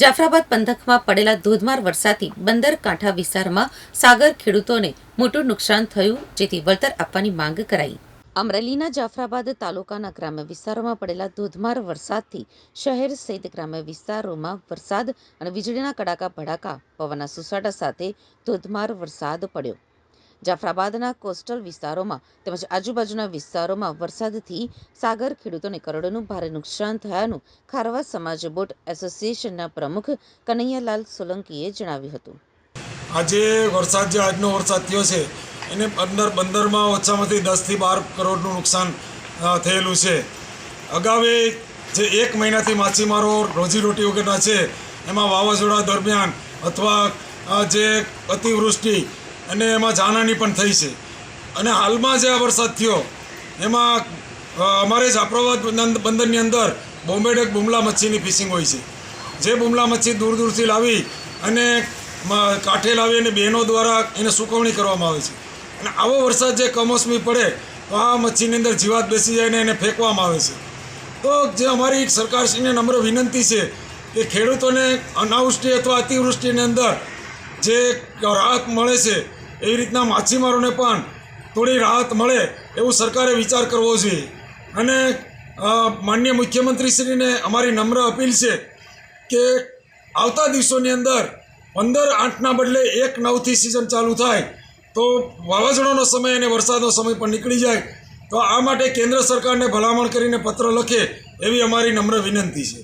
જાફરાબાદ પંથકમાં પડેલા ધોધમાર વરસાદથી બંદર કાંઠા વિસ્તારમાં સાગર ખેડૂતોને મોટું નુકસાન થયું, જેથી વળતર આપવાની માંગ કરાઈ. અમરેલીના જાફરાબાદ તાલુકાના ગ્રામ્ય વિસ્તારોમાં પડેલા ધોધમાર વરસાદથી શહેર સહિત ગ્રામ્ય વિસ્તારોમાં વરસાદ અને વીજળીના કડાકા ભડાકા, પવનના સુસાટા સાથે ધોધમાર વરસાદ પડ્યો. જાફરાબાદના કોસ્ટલ વિસ્તારોમાં તેમજ આજુબાજુના વિસ્તારોમાં વરસાદથી સાગર ખેડૂતોને કરોડોનું ભારે નુકસાન થયાનું ખારવા સમાજ બોટ એસોસિએશનના પ્રમુખ કનૈયાલાલ સોલંકીએ જણાવ્યું હતું. આજે વરસાદ જે આજનો વરસાદ થયો છે, એને અંદર બંદરમાં ઓછામાંથી દસથી બાર કરોડનું નુકસાન થયેલું છે. અગાઉ જે એક મહિનાથી માછીમારો રોજીરોટી વગરના છે, એમાં વાવાઝોડા દરમિયાન અથવા જે અતિવૃષ્ટિ અને એમાં જાનહાની પણ થઈ છે. અને હાલમાં જે આ વરસાદ થયો, એમાં અમારે જાફરાબાદ બંદ- બંદરની અંદર બોમ્બેડેક બુમલા મચ્છીની ફિશિંગ હોય છે. જે બુમલા મચ્છી દૂર દૂરથી લાવી અને કાંઠે લાવી અને બહેનો દ્વારા એને સુકવણી કરવામાં આવે છે. અને આવો વરસાદ જે કમોસમી પડે, તો આ મચ્છીની અંદર જીવાત બેસી જાય ને એને ફેંકવામાં આવે છે. તો જે અમારી સરકારશ્રીને નમ્ર વિનંતી છે કે ખેડૂતોને અનાવૃષ્ટિ અથવા અતિવૃષ્ટિની અંદર જે રાહત મળે છે એવી રીતના માછીમારોને પણ થોડી રાહત મળે એવું સરકારે વિચાર કરવો જોઈએ. અને માન્ય મુખ્યમંત્રીશ્રીને અમારી નમ્ર અપીલ છે કે આવતા દિવસોની અંદર પંદર આઠના બદલે એક નવથી સિઝન ચાલુ થાય તો વાવાઝોડાનો સમય અને વરસાદનો સમય પણ નીકળી જાય. તો આ માટે કેન્દ્ર સરકારને ભલામણ કરીને પત્ર લખે એવી અમારી નમ્ર વિનંતી છે.